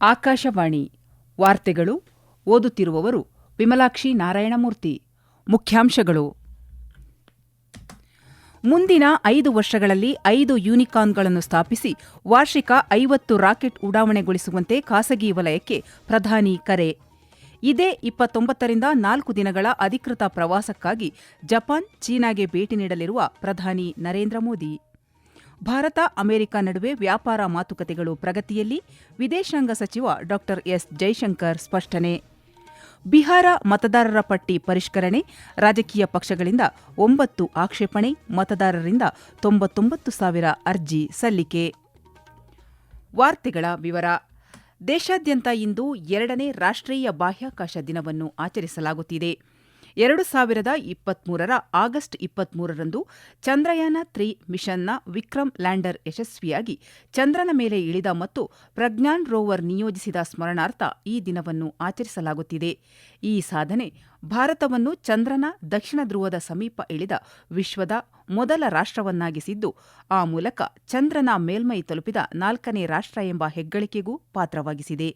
ಆಕಾಶವಾಣಿ ವಾರ್ತೆಗಳು ಓದುತ್ತಿರುವವರು ವಿಮಲಾಕ್ಷಿ ನಾರಾಯಣಮೂರ್ತಿ. ಮುಖ್ಯಾಂಶಗಳು. ಮುಂದಿನ ಐದು ವರ್ಷಗಳಲ್ಲಿ ಐದು ಯೂನಿಕಾನ್ಗಳನ್ನು ಸ್ಥಾಪಿಸಿ ವಾರ್ಷಿಕ ಐವತ್ತು ರಾಕೆಟ್ ಉಡಾವಣೆಗೊಳಿಸುವಂತೆ ಖಾಸಗಿ ವಲಯಕ್ಕೆ ಪ್ರಧಾನಿ ಕರೆ. ಇದೇ ಇಪ್ಪತ್ತೊಂಬತ್ತರಿಂದ ನಾಲ್ಕು ದಿನಗಳ ಅಧಿಕೃತ ಪ್ರವಾಸಕ್ಕಾಗಿ ಜಪಾನ್, ಚೀನಾಗೆ ಭೇಟಿ ನೀಡಲಿರುವ ಪ್ರಧಾನಿ ನರೇಂದ್ರ ಮೋದಿ. ಭಾರತ, ಅಮೆರಿಕ ನಡುವೆ ವ್ಯಾಪಾರ ಮಾತುಕತೆಗಳು ಪ್ರಗತಿಯಲ್ಲಿ, ವಿದೇಶಾಂಗ ಸಚಿವ ಡಾ ಎಸ್ ಜೈಶಂಕರ್ ಸ್ಪಷ್ಟನೆ. ಬಿಹಾರ ಮತದಾರರ ಪಟ್ಟಿ ಪರಿಷ್ಕರಣೆ, ರಾಜಕೀಯ ಪಕ್ಷಗಳಿಂದ ಒಂಬತ್ತು ಆಕ್ಷೇಪಣೆ, ಮತದಾರರಿಂದ ತೊಂಬತ್ತೊಂಬತ್ತು ಸಾವಿರ ಅರ್ಜಿ ಸಲ್ಲಿಕೆ. ವಾರ್ತೆಗಳ ವಿವರ. ದೇಶಾದ್ಯಂತ ಇಂದು ಎರಡನೇ ರಾಷ್ಟ್ರೀಯ ಬಾಹ್ಯಾಕಾಶ ದಿನವನ್ನು ಆಚರಿಸಲಾಗುತ್ತಿದೆ. ಎರಡು ಸಾವಿರದ ಇಪ್ಪತ್ಮೂರರ ಆಗಸ್ಟ್ ಇಪ್ಪತ್ಮೂರರಂದು ಚಂದ್ರಯಾನ ತ್ರೀ ಮಿಷನ್ನ ವಿಕ್ರಮ್ ಲ್ಯಾಂಡರ್ ಯಶಸ್ವಿಯಾಗಿ ಚಂದ್ರನ ಮೇಲೆ ಇಳಿದ ಮತ್ತು ಪ್ರಜ್ಞಾನ್ ರೋವರ್ ನಿಯೋಜಿಸಿದ ಸ್ಮರಣಾರ್ಥ ಈ ದಿನವನ್ನು ಆಚರಿಸಲಾಗುತ್ತಿದೆ. ಈ ಸಾಧನೆ ಭಾರತವನ್ನು ಚಂದ್ರನ ದಕ್ಷಿಣ ಧ್ರುವದ ಸಮೀಪ ಇಳಿದ ವಿಶ್ವದ ಮೊದಲ ರಾಷ್ಟ್ರವನ್ನಾಗಿಸಿದ್ದು, ಆ ಮೂಲಕ ಚಂದ್ರನ ಮೇಲ್ಮೈ ತಲುಪಿದ ನಾಲ್ಕನೇ ರಾಷ್ಟ್ರ ಎಂಬ ಹೆಗ್ಗಳಿಕೆಗೂ ಪಾತ್ರವಾಗಿಸಿದೆ.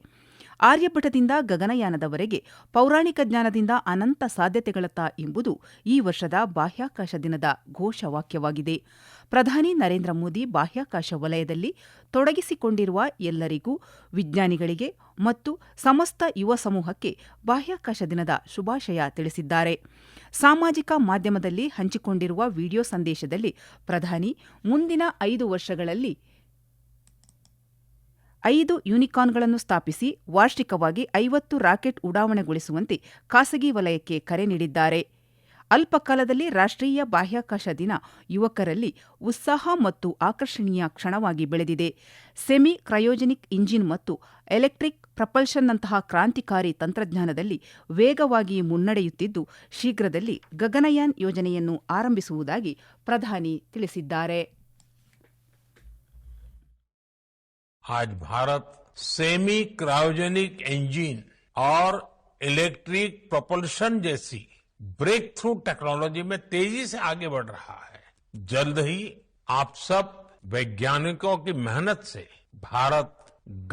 ಆರ್ಯಭಟದಿಂದ ಗಗನಯಾನದವರೆಗೆ ಪೌರಾಣಿಕ ಜ್ಞಾನದಿಂದ ಅನಂತ ಸಾಧ್ಯತೆಗಳತ್ತ ಎಂಬುದು ಈ ವರ್ಷದ ಬಾಹ್ಯಾಕಾಶ ದಿನದ ಘೋಷವಾಕ್ಯವಾಗಿದೆ. ಪ್ರಧಾನಿ ನರೇಂದ್ರ ಮೋದಿ ಬಾಹ್ಯಾಕಾಶ ವಲಯದಲ್ಲಿ ತೊಡಗಿಸಿಕೊಂಡಿರುವ ಎಲ್ಲರಿಗೂ, ವಿಜ್ಞಾನಿಗಳಿಗೆ ಮತ್ತು ಸಮಸ್ತ ಯುವ ಸಮೂಹಕ್ಕೆ ಬಾಹ್ಯಾಕಾಶ ದಿನದ ಶುಭಾಶಯ ತಿಳಿಸಿದ್ದಾರೆ. ಸಾಮಾಜಿಕ ಮಾಧ್ಯಮದಲ್ಲಿ ಹಂಚಿಕೊಂಡಿರುವ ವಿಡಿಯೋ ಸಂದೇಶದಲ್ಲಿ ಪ್ರಧಾನಿ, ಮುಂದಿನ ಐದು ವರ್ಷಗಳಲ್ಲಿ ಐದು ಯೂನಿಕಾನ್ಗಳನ್ನು ಸ್ಥಾಪಿಸಿ ವಾರ್ಷಿಕವಾಗಿ ಐವತ್ತು ರಾಕೆಟ್ ಉಡಾವಣೆಗೊಳಿಸುವಂತೆ ಖಾಸಗಿ ವಲಯಕ್ಕೆ ಕರೆ ನೀಡಿದ್ದಾರೆ. ಅಲ್ಪಕಾಲದಲ್ಲಿ ರಾಷ್ಟ್ರೀಯ ಬಾಹ್ಯಾಕಾಶ ದಿನ ಯುವಕರಲ್ಲಿ ಉತ್ಸಾಹ ಮತ್ತು ಆಕರ್ಷಣೀಯ ಕ್ಷಣವಾಗಿ ಬೆಳೆದಿದೆ. ಸೆಮಿ ಕ್ರಯೋಜೆನಿಕ್ ಇಂಜಿನ್ ಮತ್ತು ಎಲೆಕ್ಟ್ರಿಕ್ ಪ್ರಪಲ್ಷನ್ನಂತಹ ಕ್ರಾಂತಿಕಾರಿ ತಂತ್ರಜ್ಞಾನದಲ್ಲಿ ವೇಗವಾಗಿ ಮುನ್ನಡೆಯುತ್ತಿದ್ದು, ಶೀಘ್ರದಲ್ಲಿ ಗಗನಯಾನ್ ಯೋಜನೆಯನ್ನು ಆರಂಭಿಸುವುದಾಗಿ ಪ್ರಧಾನಿ ತಿಳಿಸಿದ್ದಾರೆ. आज भारत सेमी क्रायोजेनिक इंजन और इलेक्ट्रिक प्रोपल्शन जैसी ब्रेक थ्रू टेक्नोलॉजी में तेजी से आगे बढ़ रहा है जल्द ही आप सब वैज्ञानिकों की मेहनत से भारत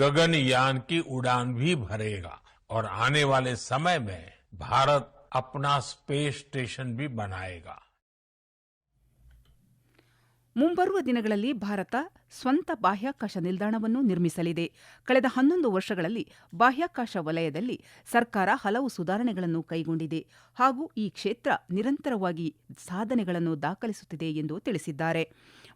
गगनयान की उड़ान भी भरेगा और आने वाले समय में भारत अपना स्पेस स्टेशन भी बनाएगा ಮುಂಬರುವ ದಿನಗಳಲ್ಲಿ ಭಾರತ ಸ್ವಂತ ಬಾಹ್ಯಾಕಾಶ ನಿಲ್ದಾಣವನ್ನು ನಿರ್ಮಿಸಲಿದೆ. ಕಳೆದ ಹನ್ನೊಂದು ವರ್ಷಗಳಲ್ಲಿ ಬಾಹ್ಯಾಕಾಶ ವಲಯದಲ್ಲಿ ಸರ್ಕಾರ ಹಲವು ಸುಧಾರಣೆಗಳನ್ನು ಕೈಗೊಂಡಿದೆ ಹಾಗೂ ಈ ಕ್ಷೇತ್ರ ನಿರಂತರವಾಗಿ ಸಾಧನೆಗಳನ್ನು ದಾಖಲಿಸುತ್ತಿದೆ ಎಂದು ತಿಳಿಸಿದ್ದಾರೆ.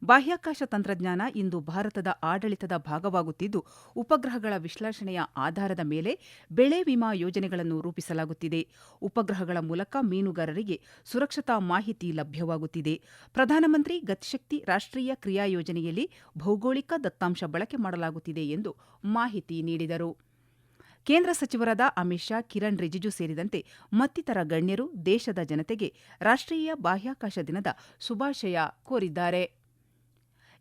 ಬಾಹ್ಯಾಕಾಶ ತಂತ್ರಜ್ಞಾನ ಇಂದು ಭಾರತದ ಆಡಳಿತದ ಭಾಗವಾಗುತ್ತಿದ್ದು, ಉಪಗ್ರಹಗಳ ವಿಶ್ಲೇಷಣೆಯ ಆಧಾರದ ಮೇಲೆ ಬೆಳೆ ವಿಮಾ ಯೋಜನೆಗಳನ್ನು ರೂಪಿಸಲಾಗುತ್ತಿದೆ. ಉಪಗ್ರಹಗಳ ಮೂಲಕ ಮೀನುಗಾರರಿಗೆ ಸುರಕ್ಷತಾ ಮಾಹಿತಿ ಲಭ್ಯವಾಗುತ್ತಿದೆ. ಪ್ರಧಾನಮಂತ್ರಿ ಗತಿಶಕ್ತಿ ರಾಷ್ಟ್ರೀಯ ಕ್ರಿಯಾ ಯೋಜನೆಯಲ್ಲಿ ಭೌಗೋಳಿಕ ದತ್ತಾಂಶ ಬಳಕೆ ಮಾಡಲಾಗುತ್ತಿದೆ ಎಂದು ಮಾಹಿತಿ ನೀಡಿದರು. ಕೇಂದ್ರ ಸಚಿವರಾದ ಅಮಿತ್ ಶಾ, ಕಿರಣ್ ರಿಜಿಜು ಸೇರಿದಂತೆ ಮತ್ತಿತರ ಗಣ್ಯರು ದೇಶದ ಜನತೆಗೆ ರಾಷ್ಟ್ರೀಯ ಬಾಹ್ಯಾಕಾಶ ದಿನದ ಶುಭಾಶಯ ಕೋರಿದ್ದಾರೆ.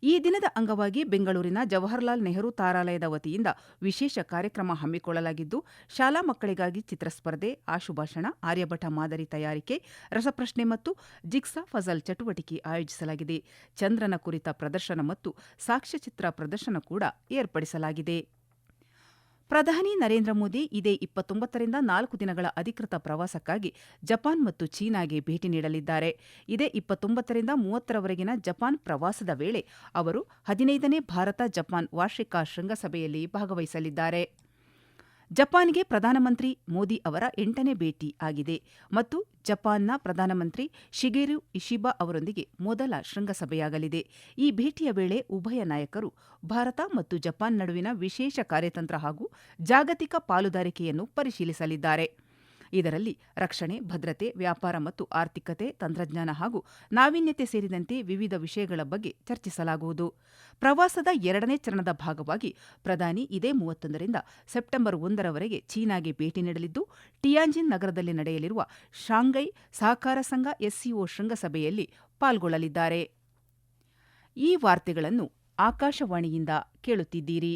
ಈ ದಿನದ ಅಂಗವಾಗಿ ಬೆಂಗಳೂರಿನ ಜವಾಹರಲಾಲ್ ನೆಹರು ತಾರಾಲಯದ ವತಿಯಿಂದ ವಿಶೇಷ ಕಾರ್ಯಕ್ರಮ ಹಮ್ಮಿಕೊಳ್ಳಲಾಗಿದ್ದು, ಶಾಲಾ ಮಕ್ಕಳಿಗಾಗಿ ಚಿತ್ರಸ್ಪರ್ಧೆ, ಆಶುಭಾಷಣ, ಆರ್ಯಭಟ ಮಾದರಿ ತಯಾರಿಕೆ, ರಸಪ್ರಶ್ನೆ ಮತ್ತು ಜಿಕ್ಸಾ ಫಜಲ್ ಚಟುವಟಿಕೆ ಆಯೋಜಿಸಲಾಗಿದೆ. ಚಂದ್ರನ ಕುರಿತ ಪ್ರದರ್ಶನ ಮತ್ತು ಸಾಕ್ಷ್ಯಚಿತ್ರ ಪ್ರದರ್ಶನ ಕೂಡ ಏರ್ಪಡಿಸಲಾಗಿದೆ. ಪ್ರಧಾನಿ ನರೇಂದ್ರ ಮೋದಿ ಇದೇ ಇಪ್ಪತ್ತೊಂಬತ್ತರಿಂದ ನಾಲ್ಕು ದಿನಗಳ ಅಧಿಕೃತ ಪ್ರವಾಸಕ್ಕಾಗಿ ಜಪಾನ್ ಮತ್ತು ಚೀನಾಗೆ ಭೇಟಿ ನೀಡಲಿದ್ದಾರೆ. ಇದೇ ಇಪ್ಪತ್ತೊಂಬತ್ತರಿಂದ ಮೂವತ್ತರವರೆಗಿನ ಜಪಾನ್ ಪ್ರವಾಸದ ವೇಳೆ ಅವರು ಹದಿನೈದನೇ ಭಾರತ ಜಪಾನ್ ವಾರ್ಷಿಕ ಶೃಂಗಸಭೆಯಲ್ಲಿ ಭಾಗವಹಿಸಲಿದ್ದಾರೆ. ಜಪಾನ್ಗೆ ಪ್ರಧಾನಮಂತ್ರಿ ಮೋದಿ ಅವರ ಎಂಟನೇ ಭೇಟಿ ಆಗಿದೆ ಮತ್ತು ಜಪಾನ್ನ ಪ್ರಧಾನಮಂತ್ರಿ ಶಿಗೇರು ಇಶಿಬಾ ಅವರೊಂದಿಗೆ ಮೊದಲ ಶೃಂಗಸಭೆಯಾಗಲಿದೆ. ಈ ಭೇಟಿಯ ವೇಳೆ ಉಭಯ ನಾಯಕರು ಭಾರತ ಮತ್ತು ಜಪಾನ್ ನಡುವಿನ ವಿಶೇಷ ಕಾರ್ಯತಂತ್ರ ಹಾಗೂ ಜಾಗತಿಕ ಪಾಲುದಾರಿಕೆಯನ್ನು ಪರಿಶೀಲಿಸಲಿದ್ದಾರೆ. ಇದರಲ್ಲಿ ರಕ್ಷಣೆ, ಭದ್ರತೆ, ವ್ಯಾಪಾರ ಮತ್ತು ಆರ್ಥಿಕತೆ, ತಂತ್ರಜ್ಞಾನ ಹಾಗೂ ನಾವೀನ್ಯತೆ ಸೇರಿದಂತೆ ವಿವಿಧ ವಿಷಯಗಳ ಬಗ್ಗೆ ಚರ್ಚಿಸಲಾಗುವುದು. ಪ್ರವಾಸದ ಎರಡನೇ ಚರಣದ ಭಾಗವಾಗಿ ಪ್ರಧಾನಿ ಇದೇ ಮೂವತ್ತೊಂದರಿಂದ ಸೆಪ್ಟೆಂಬರ್ ಒಂದರವರೆಗೆ ಚೀನಾಗೆ ಭೇಟಿ ನೀಡಲಿದ್ದು, ಟಿಯಾಂಜಿನ್ ನಗರದಲ್ಲಿ ನಡೆಯಲಿರುವ ಶಾಂಘೈ ಸಹಕಾರ ಸಂಘ ಎಸ್ಸಿಒ ಶೃಂಗಸಭೆಯಲ್ಲಿ ಪಾಲ್ಗೊಳ್ಳಲಿದ್ದಾರೆ. ಈ ವಾರ್ತೆಗಳನ್ನು ಆಕಾಶವಾಣಿಯಿಂದ ಕೇಳುತ್ತಿದ್ದೀರಿ.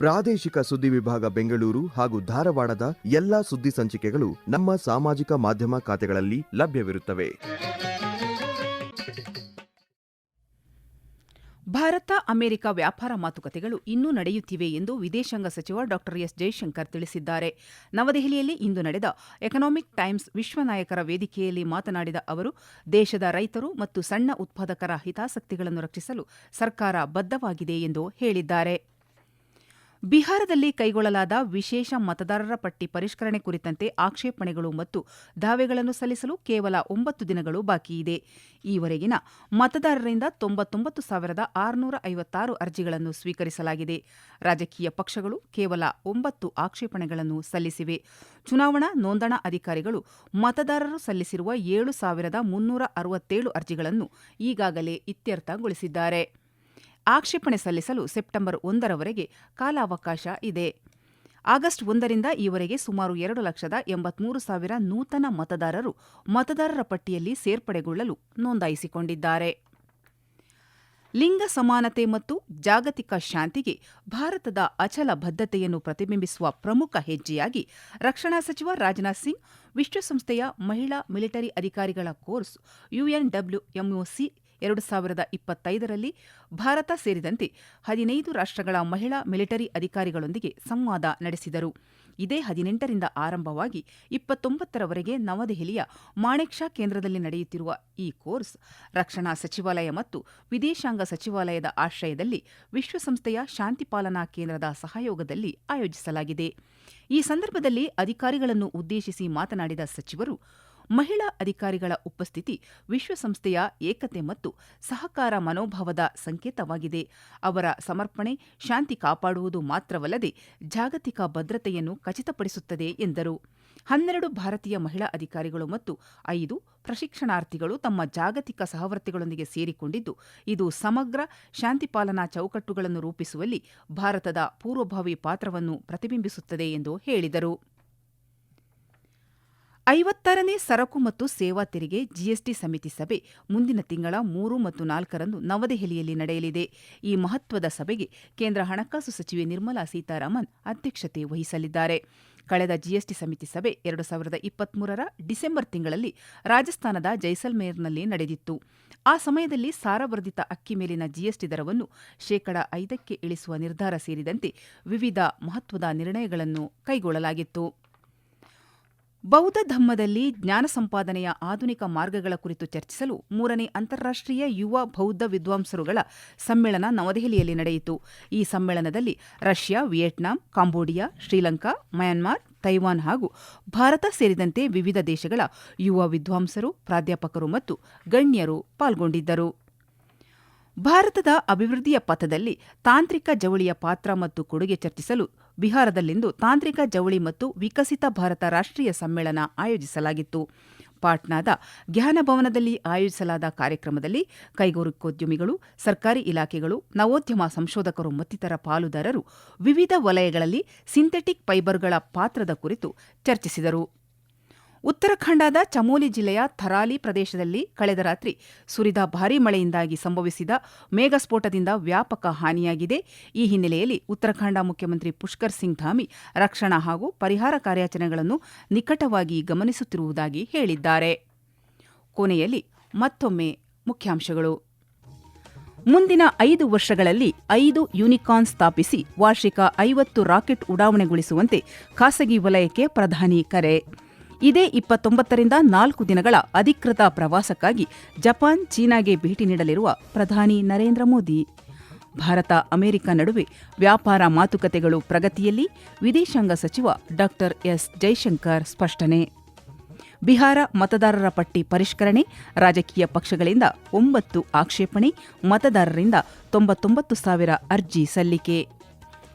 ಪ್ರಾದೇಶಿಕ ಸುದ್ದಿ ವಿಭಾಗ ಬೆಂಗಳೂರು ಹಾಗೂ ಧಾರವಾಡದ ಎಲ್ಲಾ ಸುದ್ದಿ ಸಂಚಿಕೆಗಳು ನಮ್ಮ ಸಾಮಾಜಿಕ ಮಾಧ್ಯಮ ಖಾತೆಗಳಲ್ಲಿ ಲಭ್ಯವಿರುತ್ತವೆ. ಭಾರತ, ಅಮೆರಿಕ ವ್ಯಾಪಾರ ಮಾತುಕತೆಗಳು ಇನ್ನೂ ನಡೆಯುತ್ತಿವೆ ಎಂದು ವಿದೇಶಾಂಗ ಸಚಿವ ಡಾ. ಎಸ್. ಜೈಶಂಕರ್ ತಿಳಿಸಿದ್ದಾರೆ. ನವದೆಹಲಿಯಲ್ಲಿ ಇಂದು ನಡೆದ ಎಕನಾಮಿಕ್ ಟೈಮ್ಸ್ ವಿಶ್ವ ನಾಯಕರ ವೇದಿಕೆಯಲ್ಲಿ ಮಾತನಾಡಿದ ಅವರು, ದೇಶದ ರೈತರು ಮತ್ತು ಸಣ್ಣ ಉತ್ಪಾದಕರ ಹಿತಾಸಕ್ತಿಗಳನ್ನು ರಕ್ಷಿಸಲು ಸರ್ಕಾರ ಬದ್ಧವಾಗಿದೆ ಎಂದು ಹೇಳಿದ್ದಾರೆ. ಬಿಹಾರದಲ್ಲಿ ಕೈಗೊಳ್ಳಲಾದ ವಿಶೇಷ ಮತದಾರರ ಪಟ್ಟಿ ಪರಿಷ್ಕರಣೆ ಕುರಿತಂತೆ ಆಕ್ಷೇಪಣೆಗಳು ಮತ್ತು ದಾವೆಗಳನ್ನು ಸಲ್ಲಿಸಲು ಕೇವಲ ಒಂಬತ್ತು ದಿನಗಳು ಬಾಕಿಯಿದೆ ಈವರೆಗಿನ ಮತದಾರರಿಂದ ತೊಂಬತ್ತೊಂಬತ್ತು ಸಾವಿರದ ಆರುನೂರ ಐವತ್ತಾರು ಅರ್ಜಿಗಳನ್ನು ಸ್ವೀಕರಿಸಲಾಗಿದೆ. ರಾಜಕೀಯ ಪಕ್ಷಗಳು ಕೇವಲ ಒಂಬತ್ತು ಆಕ್ಷೇಪಣೆಗಳನ್ನು ಸಲ್ಲಿಸಿವೆ. ಚುನಾವಣಾ ನೋಂದಣಾ ಅಧಿಕಾರಿಗಳು ಮತದಾರರು ಸಲ್ಲಿಸಿರುವ ಏಳು ಸಾವಿರದ ಮುನ್ನೂರ ಅರವತ್ತೇಳು ಅರ್ಜಿಗಳನ್ನು ಈಗಾಗಲೇ ಇತ್ಯರ್ಥಗೊಳಿಸಿದ್ದಾರೆ. ಆಕ್ಷೇಪಣೆ ಸಲ್ಲಿಸಲು ಸೆಪ್ಟೆಂಬರ್ ಒಂದರವರೆಗೆ ಕಾಲಾವಕಾಶ ಇದೆ. ಆಗಸ್ಟ್ ಒಂದರಿಂದ ಈವರೆಗೆ ಸುಮಾರು ಎರಡು ಲಕ್ಷದ ಎಂಬತ್ಮೂರು ಸಾವಿರ ನೂತನ ಮತದಾರರು ಮತದಾರರ ಪಟ್ಟಿಯಲ್ಲಿ ಸೇರ್ಪಡೆಗೊಳ್ಳಲು ನೋಂದಾಯಿಸಿಕೊಂಡಿದ್ದಾರೆ. ಲಿಂಗ ಸಮಾನತೆ ಮತ್ತು ಜಾಗತಿಕ ಶಾಂತಿಗೆ ಭಾರತದ ಅಚಲ ಬದ್ಧತೆಯನ್ನು ಪ್ರತಿಬಿಂಬಿಸುವ ಪ್ರಮುಖ ಹೆಜ್ಜೆಯಾಗಿ ರಕ್ಷಣಾ ಸಚಿವ ರಾಜನಾಥ್ ಸಿಂಗ್, ವಿಶ್ವಸಂಸ್ಥೆಯ ಮಹಿಳಾ ಮಿಲಿಟರಿ ಅಧಿಕಾರಿಗಳ ಕೋರ್ಸ್ ಯುಎನ್ಡಬ್ಲ್ಯೂಎಂಒಸಿ ಎರಡು ಸಾವಿರದ ಇಪ್ಪತ್ತೈದರಲ್ಲಿ ಭಾರತ ಸೇರಿದಂತೆ ಹದಿನೈದು ರಾಷ್ಟ್ರಗಳ ಮಹಿಳಾ ಮಿಲಿಟರಿ ಅಧಿಕಾರಿಗಳೊಂದಿಗೆ ಸಂವಾದ ನಡೆಸಿದರು. ಇದೇ ಹದಿನೆಂಟರಿಂದ ಆರಂಭವಾಗಿ ಇಪ್ಪತ್ತೊಂಬತ್ತರವರೆಗೆ ನವದೆಹಲಿಯ ಮಾಣೆಕ್ ಶಾ ಕೇಂದ್ರದಲ್ಲಿ ನಡೆಯುತ್ತಿರುವ ಈ ಕೋರ್ಸ್ ರಕ್ಷಣಾ ಸಚಿವಾಲಯ ಮತ್ತು ವಿದೇಶಾಂಗ ಸಚಿವಾಲಯದ ಆಶ್ರಯದಲ್ಲಿ ವಿಶ್ವಸಂಸ್ಥೆಯ ಶಾಂತಿ ಪಾಲನಾ ಕೇಂದ್ರದ ಸಹಯೋಗದಲ್ಲಿ ಆಯೋಜಿಸಲಾಗಿದೆ. ಈ ಸಂದರ್ಭದಲ್ಲಿ ಅಧಿಕಾರಿಗಳನ್ನು ಉದ್ದೇಶಿಸಿ ಮಾತನಾಡಿದ ಸಚಿವರು ಮಹಿಳಾ ಅಧಿಕಾರಿಗಳ ಉಪಸ್ಥಿತಿ ವಿಶ್ವಸಂಸ್ಥೆಯ ಏಕತೆ ಮತ್ತು ಸಹಕಾರ ಮನೋಭಾವದ ಸಂಕೇತವಾಗಿದೆ. ಅವರ ಸಮರ್ಪಣೆ ಶಾಂತಿ ಕಾಪಾಡುವುದು ಮಾತ್ರವಲ್ಲದೆ ಜಾಗತಿಕ ಭದ್ರತೆಯನ್ನು ಖಚಿತಪಡಿಸುತ್ತದೆ ಎಂದರು. ಹನ್ನೆರಡು ಭಾರತೀಯ ಮಹಿಳಾ ಅಧಿಕಾರಿಗಳು ಮತ್ತು ಐದು ಪ್ರಶಿಕ್ಷಣಾರ್ಥಿಗಳು ತಮ್ಮ ಜಾಗತಿಕ ಸಹವರ್ತಿಗಳೊಂದಿಗೆ ಸೇರಿಕೊಂಡಿದ್ದು, ಇದು ಸಮಗ್ರ ಶಾಂತಿಪಾಲನಾ ಚೌಕಟ್ಟುಗಳನ್ನು ರೂಪಿಸುವಲ್ಲಿ ಭಾರತದ ಪೂರ್ವಭಾವಿ ಪಾತ್ರವನ್ನು ಪ್ರತಿಬಿಂಬಿಸುತ್ತದೆ ಎಂದು ಹೇಳಿದರು. ಐವತ್ತಾರನೇ ಸರಕು ಮತ್ತು ಸೇವಾ ತೆರಿಗೆ ಜಿಎಸ್ಟಿ ಸಮಿತಿ ಸಭೆ ಮುಂದಿನ ತಿಂಗಳ ಮೂರು ಮತ್ತು ನಾಲ್ಕರಂದು ನವದೆಹಲಿಯಲ್ಲಿ ನಡೆಯಲಿದೆ. ಈ ಮಹತ್ವದ ಸಭೆಗೆ ಕೇಂದ್ರ ಹಣಕಾಸು ಸಚಿವೆ ನಿರ್ಮಲಾ ಸೀತಾರಾಮನ್ ಅಧ್ಯಕ್ಷತೆ ವಹಿಸಲಿದ್ದಾರೆ. ಕಳೆದ ಜಿಎಸ್ಟಿ ಸಮಿತಿ ಸಭೆ ಎರಡು ಸಾವಿರದ ಇಪ್ಪತ್ಮೂರರ ಡಿಸೆಂಬರ್ ತಿಂಗಳಲ್ಲಿ ರಾಜಸ್ಥಾನದ ಜೈಸಲ್ಮೇರ್ನಲ್ಲಿ ನಡೆದಿತ್ತು. ಆ ಸಮಯದಲ್ಲಿ ಸಾರವರ್ಧಿತ ಅಕ್ಕಿ ಮೇಲಿನ ಜಿಎಸ್ಟಿ ದರವನ್ನು ಶೇಕಡ ಐದಕ್ಕೆ ಇಳಿಸುವ ನಿರ್ಧಾರ ಸೇರಿದಂತೆ ವಿವಿಧ ಮಹತ್ವದ ನಿರ್ಣಯಗಳನ್ನು ಕೈಗೊಳ್ಳಲಾಗಿತ್ತು. ಬೌದ್ಧ ಧಮ್ಮದಲ್ಲಿ ಜ್ಞಾನ ಸಂಪಾದನೆಯ ಆಧುನಿಕ ಮಾರ್ಗಗಳ ಕುರಿತು ಚರ್ಚಿಸಲು ಮೂರನೇ ಅಂತಾರಾಷ್ಟ್ರೀಯ ಯುವ ಬೌದ್ಧ ವಿದ್ವಾಂಸರುಗಳ ಸಮ್ಮೇಳನ ನವದೆಹಲಿಯಲ್ಲಿ ನಡೆಯಿತು. ಈ ಸಮ್ಮೇಳನದಲ್ಲಿ Russia, Vietnam, Cambodia, Sri Lanka, Myanmar, Taiwan ಹಾಗೂ ಭಾರತ ಸೇರಿದಂತೆ ವಿವಿಧ ದೇಶಗಳ ಯುವ ವಿದ್ವಾಂಸರು, ಪ್ರಾಧ್ಯಾಪಕರು ಮತ್ತು ಗಣ್ಯರು ಪಾಲ್ಗೊಂಡಿದ್ದರು. ಭಾರತದ ಅಭಿವೃದ್ಧಿಯ ಪಥದಲ್ಲಿ ತಾಂತ್ರಿಕ ಜವಳಿಯ ಪಾತ್ರ ಮತ್ತು ಕೊಡುಗೆ ಚರ್ಚಿಸಲು ಬಿಹಾರದಲ್ಲಿಂದು ತಾಂತ್ರಿಕ ಜವಳಿ ಮತ್ತು ವಿಕಸಿತ ಭಾರತ ರಾಷ್ಟ್ರೀಯ ಸಮ್ಮೇಳನ ಆಯೋಜಿಸಲಾಗಿತ್ತು. ಪಾಟ್ನಾದ ಜ್ಞಾನ ಭವನದಲ್ಲಿ ಆಯೋಜಿಸಲಾದ ಕಾರ್ಯಕ್ರಮದಲ್ಲಿ ಕೈಗಾರಿಕೋದ್ಯಮಿಗಳು ಸರ್ಕಾರಿ ಇಲಾಖೆಗಳು, ನವೋದ್ಯಮ ಸಂಶೋಧಕರು ಮತ್ತಿತರ ಪಾಲುದಾರರು ವಿವಿಧ ವಲಯಗಳಲ್ಲಿ ಸಿಂಥೆಟಿಕ್ ಫೈಬರ್ಗಳ ಪಾತ್ರದ ಕುರಿತು ಚರ್ಚಿಸಿದರು. ಉತ್ತರಾಖಂಡದ ಚಮೋಲಿ ಜಿಲ್ಲೆಯ ಥರಾಲಿ ಪ್ರದೇಶದಲ್ಲಿ ಕಳೆದ ರಾತ್ರಿ ಸುರಿದ ಭಾರೀ ಮಳೆಯಿಂದಾಗಿ ಸಂಭವಿಸಿದ ಮೇಘಸ್ಫೋಟದಿಂದ ವ್ಯಾಪಕ ಹಾನಿಯಾಗಿದೆ. ಈ ಹಿನ್ನೆಲೆಯಲ್ಲಿ ಉತ್ತರಾಖಂಡ ಮುಖ್ಯಮಂತ್ರಿ ಪುಷ್ಕರ್ ಸಿಂಗ್ ಧಾಮಿ ರಕ್ಷಣಾ ಹಾಗೂ ಪರಿಹಾರ ಕಾರ್ಯಾಚರಣೆಗಳನ್ನು ನಿಕಟವಾಗಿ ಗಮನಿಸುತ್ತಿರುವುದಾಗಿ ಹೇಳಿದ್ದಾರೆ. ಕೊನೆಯಲ್ಲಿ ಮತ್ತೊಮ್ಮೆ ಮುಖ್ಯಾಂಶಗಳು. ಮುಂದಿನ ಐದು ವರ್ಷಗಳಲ್ಲಿ ಐದು ಯೂನಿಕಾರ್ನ್ ಸ್ಥಾಪಿಸಿ ವಾರ್ಷಿಕ ಐವತ್ತು ರಾಕೆಟ್ ಉಡಾವಣೆಗೊಳಿಸುವಂತೆ ಖಾಸಗಿ ವಲಯಕ್ಕೆ ಪ್ರಧಾನಿ ಕರೆ. ಇದೇ ಇಪ್ಪತ್ತೊಂಬತ್ತರಿಂದ ನಾಲ್ಕು ದಿನಗಳ ಅಧಿಕೃತ ಪ್ರವಾಸಕ್ಕಾಗಿ ಜಪಾನ್ ಚೀನಾಗೆ ಭೇಟಿ ನೀಡಲಿರುವ ಪ್ರಧಾನಿ ನರೇಂದ್ರ ಮೋದಿ. ಭಾರತ, ಅಮೆರಿಕ ನಡುವೆ ವ್ಯಾಪಾರ ಮಾತುಕತೆಗಳು ಪ್ರಗತಿಯಲ್ಲಿ ವಿದೇಶಾಂಗ ಸಚಿವ ಡಾ ಎಸ್ ಜೈಶಂಕರ್ ಸ್ಪಷ್ಟನೆ. ಬಿಹಾರ ಮತದಾರರ ಪಟ್ಟಿ ಪರಿಷ್ಕರಣೆ, ರಾಜಕೀಯ ಪಕ್ಷಗಳಿಂದ ಒಂಬತ್ತು ಆಕ್ಷೇಪಣೆ, ಮತದಾರರಿಂದ ತೊಂಬತ್ತೊಂಬತ್ತು ಸಾವಿರ ಅರ್ಜಿ ಸಲ್ಲಿಕೆ.